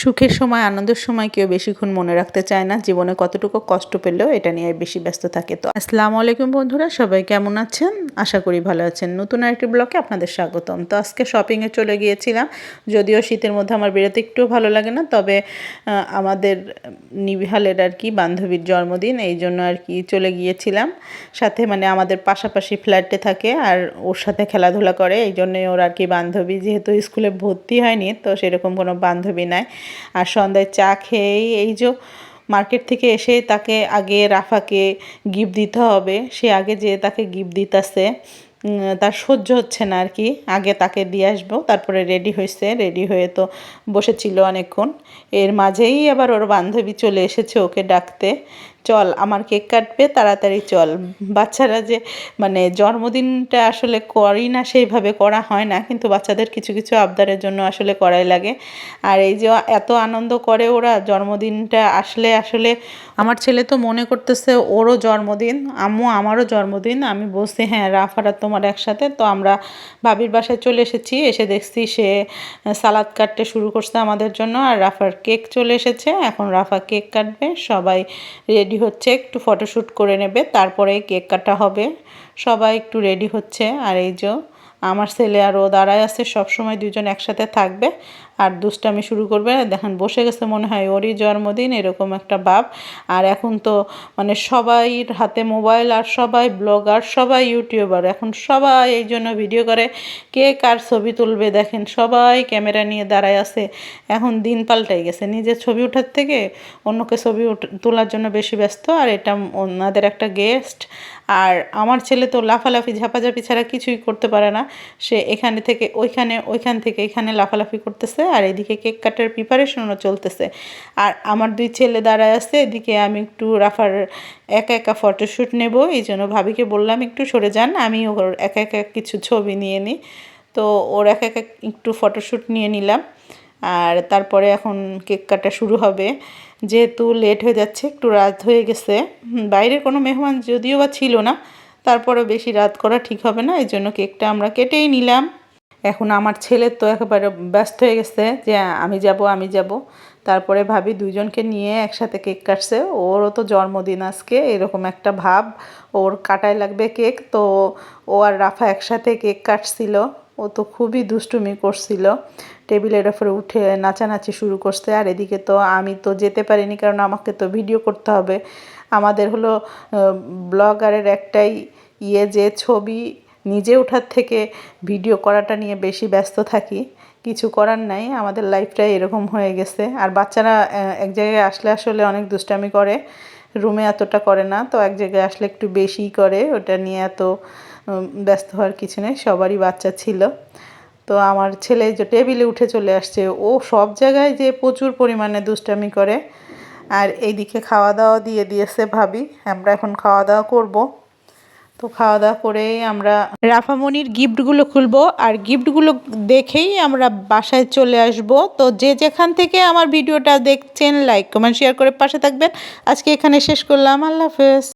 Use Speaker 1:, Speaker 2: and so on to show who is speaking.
Speaker 1: সুখের সময়, আনন্দের সময় কেউ বেশিক্ষণ মনে রাখতে চায় না। জীবনে কতটুকু কষ্ট পেলেও এটা নিয়ে বেশি ব্যস্ত থাকে। তো আসসালামু আলাইকুম বন্ধুরা, সবাই কেমন আছেন? আশা করি ভালো আছেন। নতুন আরেকটি ব্লকে আপনাদের স্বাগতম। তো আজকে শপিংয়ে চলে গিয়েছিলাম। যদিও শীতের মধ্যে আমার বেরোতে একটুও ভালো লাগে না, তবে আমাদের নিবিহালের আর কি বান্ধবীর জন্মদিন, এই জন্য আর কি চলে গিয়েছিলাম। সাথে মানে আমাদের পাশাপাশি ফ্ল্যাটে থাকে আর ওর সাথে খেলাধুলা করে, এই জন্যই ওর আর কি বান্ধবী, যেহেতু স্কুলে ভর্তি হয়নি, তো সেরকম কোনো বান্ধবী নাই। আর সন্ধ্যায় চা খেয়েই এই যে মার্কেট থেকে এসে তাকে আগে রাফাকে গিফট দিতে হবে, সে আগে যে তাকে গিফট দিতেছে। তার সহ্য হচ্ছে না আর কি আগে তাকে দিয়ে আসব, তারপরে রেডি হয়েছে, রেডি হয়ে তো বসেছিল অনেকক্ষণ। এর মাঝেই আবার ওর বান্ধবী চলে এসেছে ওকে ডাকতে। চল, আমার কেক কাটবে, তাড়াতাড়ি চল। বাচ্চারা যে মানে জন্মদিনটা আসলে করি না, সেইভাবে করা হয় না, কিন্তু বাচ্চাদের কিছু কিছু আবদারের জন্য আসলে করাই লাগে। আর এই যে, এত আনন্দ করে ওরা জন্মদিনটা আসলে আসলে আমার ছেলে তো মনে করতেছে, ওরও জন্মদিন, আম্মু আমারও জন্মদিন। আমি বলছি হ্যাঁ রাফারা তোমার একসাথে। তো আমরা ভাবির বাসায় চলে এসেছি, এসে দেখছি সে সালাদ কাটতে শুরু করছে আমাদের জন্য, আর রাফার কেক চলে এসেছে। এখন রাফা কেক কাটবে, সবাই রেডি হচ্ছে, একটু ফটোশ্যুট করে নেবে, তারপরে কেক কাটা হবে। সবাই একটু রেডি হচ্ছে, আর এই যে আমার ছেলে আর ও দাঁড়ায় আছে, সবসময় দুজন একসাথে থাকবে। আর দুষ্টামি শুরু করবে। দেখেন, বসে গেছে মনে হয় ওরই জন্মদিন, এরকম একটা বাপ। আর এখন তো মানে সবাই হাতে মোবাইল, আর সবাই ব্লগার, সবাই ইউটিউবার। এখন সবাই এই জন্য ভিডিও করে। কে কার ছবি তুলবে? দেখেন, সবাই ক্যামেরা নিয়ে দাঁড়ায় আছে। এখন দিন পাল্টাই গেছে। নিজের ছবি ওঠার থেকে অন্যকে ছবি তোলার জন্য বেশি ব্যস্ত। আর এটা ওনাদের একটা গেস্ট আর আমার ছেলে তো লাফালাফি, ঝাপাঝাপি ছাড়া কিছুই করতে পারে না। সে এখানে থেকে ওইখানে, ওইখান থেকে এখানে লাফালাফি করতেছে আর এদিকে কেক কাটার প্রিপারেশনও চলতেছে। আর আমার দুই ছেলে দাঁড়ায় আছে, এদিকে আমি একটু রাফার একা একা ফটোশ্যুট নেব, এই জন্য ভাবিকে বললাম, একটু সরে যান, আমি ওর একা একা কিছু ছবি নিয়ে নিই। তো ওর একা একা একটু ফটোশ্যুট নিয়ে নিলাম। আর তারপরে এখন কেক কাটা শুরু হবে। যেহেতু লেট হয়ে যাচ্ছে, একটু রাত হয়ে গেছে। বাইরের কোনো মেহমান যদিও বা ছিল না তারপরে বেশি রাত করা ঠিক হবে না এই জন্য কেকটা আমরা কেটেই নিলাম। এখন আমার ছেলের তো একেবারে ব্যস্ত হয়ে গেছে যে আমি যাব আমি যাব। তারপরে ভাবি দুজনকে নিয়ে একসাথে কেক কাটছে। ওরও তো জন্মদিন আজকে, এরকম একটা ভাব। ওর কাটায় লাগবে কেক, তো ও আর রাফা একসাথে কেক কাটছিল। ও তো খুবই দুষ্টুমি করছিল। টেবিলের ওপরে উঠে নাচানাচি শুরু করছে। আর এদিকে তো আমি তো যেতে পারিনি, কারণ আমাকে তো ভিডিও করতে হবে। আমাদের হলো ব্লগারের একটাই ইয়ে যে ছবি নিজে ওঠার থেকে ভিডিও করাটা নিয়ে বেশি ব্যস্ত থাকি। কিছু করার নাই, আমাদের লাইফটাই এরকম হয়ে গেছে। আর বাচ্চারা এক জায়গায় আসলে আসলে অনেক দুষ্টামি করে। রুমে এতটা করে না, তো এক জায়গায় আসলে একটু বেশিই করে। ওটা নিয়ে এত ব্যস্ত হওয়ার কিছু নেই, সবারই বাচ্চা ছিল। তো আমার ছেলে যে টেবিলে উঠে চলে আসছে, ও সব জায়গায় যে প্রচুর পরিমাণে দুষ্টামি করে। আর এইদিকে খাওয়া দাওয়া দিয়ে দিয়েছে ভাবি, আমরা এখন খাওয়া দাওয়া করব। তো খাওয়া দাওয়া করেই আমরা রাফামণির গিফটগুলো খুলবো, আর গিফটগুলো দেখেই আমরা বাসায় চলে আসব। তো যে যেখান থেকে আমার ভিডিওটা দেখছেন লাইক কমেন্ট শেয়ার করে পাশে থাকবেন। আজকে এখানে শেষ করলাম, আল্লাহ হাফেজ।